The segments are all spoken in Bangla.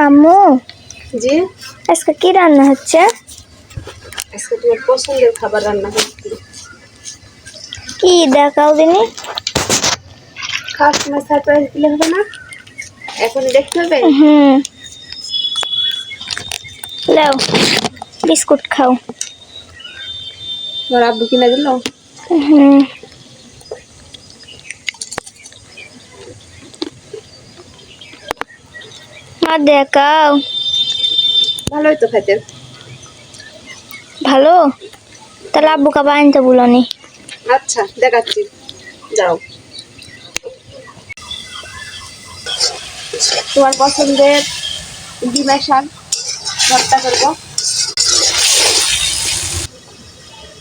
আম্মু? জি? আজকে কি রান্না হচ্ছে? আজকে তোমার পছন্দের খাবার রান্না করছি কি দেখাও দিনি? খাওয়ার সময় সারপ্রাইজ দিলে হবে না? এখন দেখতে হবে? হুম। লাও বিস্কুট খাও। তোমার আব্বু কিনা দিল? হুম। মা দেখাও। ভালোই তো খাইতে ভালো? তাহলে আব্বুকে বানিতে বলনি। আচ্ছা দেখাচ্ছি। যাও। তোমার পছন্দের ডিমের শাক ভর্তা করব।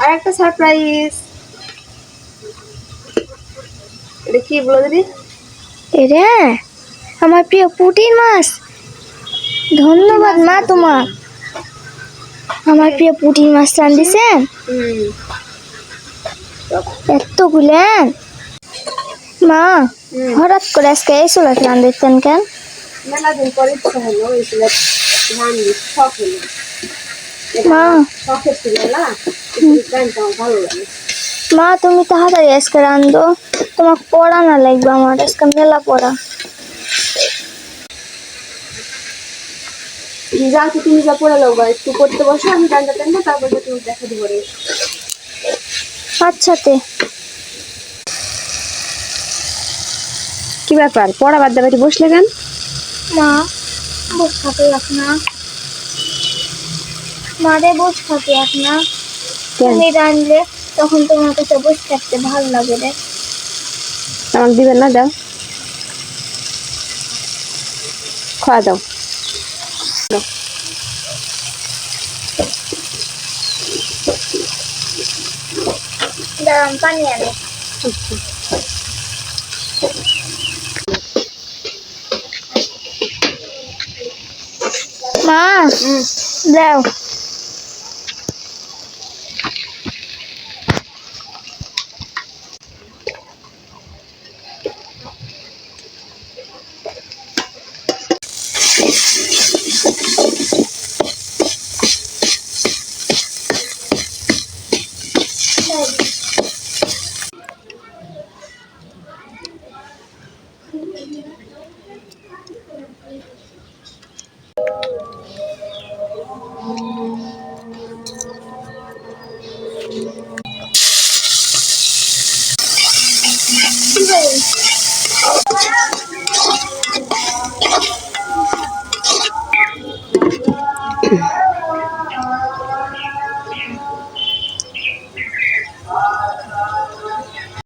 আর একটা সারপ্রাইজ এটা কি বলে দিবি এরে আমার প্রিয় পুটির মাছ। ধন্যবাদ মা তোমার আমার প্রিয় পুটির মাছ রান্ধিছেন হুম এত গুলেন মা হঠাৎ করে আজকে এই কেন? পরে ইচ্ছা হলো এইগুলো ধান শখ হলো। মা। শখের ছিল না? ভালো লাগে। মা তুমি তাড়াতাড়ি আজকে রান্ধো। তোমাকে পড়া না লাগবে আমার আজকে মেলা পড়া। যা তো তুমি যা পড়ে লোক একটু করতে বসো আমি গানটা টানবো তারপর তুমি দেখা দিব রে আচ্ছা তে কি ব্যাপার? পড়া বাদ দেবে বসলে কেন? মা বস খাতে রাখ না। মারে বস খাতে রাখ না। তুমি রাঁধলে তখন তোমার কাছে বসে থাকতে ভালো লাগে রে। আমাকে দিবেন না? দাও খাওয়া দাও। দাঁড়ান পানি আনে। মা দাও। Okay.